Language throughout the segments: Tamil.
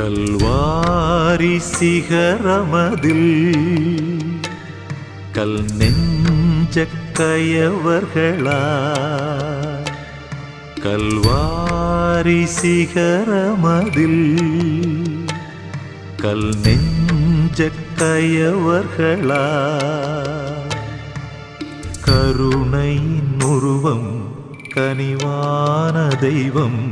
கல்வாரி சிகரமதில் கல் நெஞ்ச கயவர்களா கல்வாரி சிகரமதில் கல் நெஞ்ச கயவர்களா கருணையின் உருவம் கனிவான தெய்வம்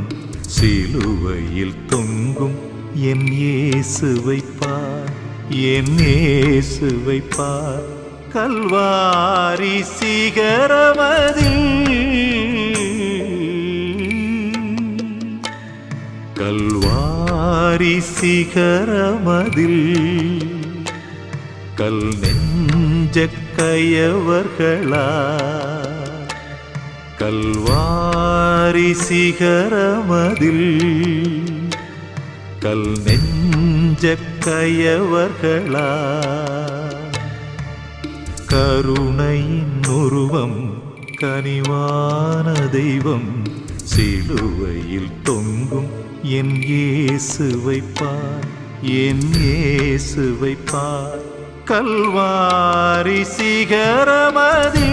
சிலுவையில் தொங்கும் என் இயேசுவை பார் என் இயேசுவை பார் கல்வாரி சிகரமதில். கல்வாரி சிகரமதில். கல் நெஞ்ச கயவர்களா கல்வாரி சிகரமதில். கல் நெஞ்ச கயவர்களா? கருணையின் உருவம் கனிவான தெய்வம் சிலுவையில் தொங்கும் என் இயேசுவை என் இயேசுவை கல்வாரி சிகரமதி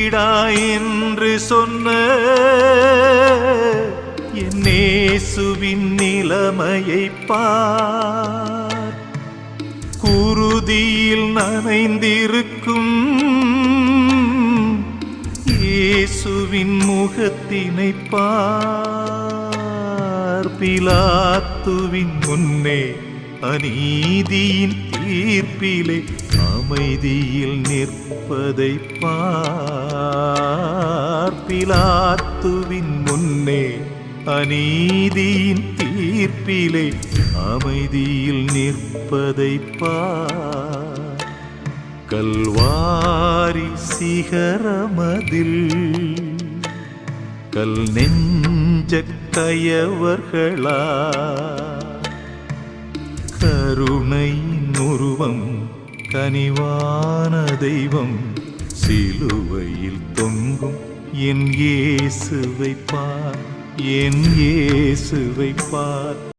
தீர்ப்பிடா என்று சொன்ன என் நேசுவின் நிலைமையை பார். குருதியில் நனைந்திருக்கும் இயேசுவின் முகத்தினை பார். பிலாத்துவின் முன்னே அநீதியின் தீர்ப்பிலே அமைதியில் நிற்பதை பார்ப்பிலாத்துவின் முன்னே அநீதியின் தீர்ப்பிலே அமைதியில் நிற்பதை பார். கல்வாரி சிகரமதில் கல் நெஞ்ச கயவர்களா கருணை உருவம் கனிவான தெய்வம் சிலுவையில் தொங்கும் என் இயேசுவை பார் என் இயேசுவை பார்.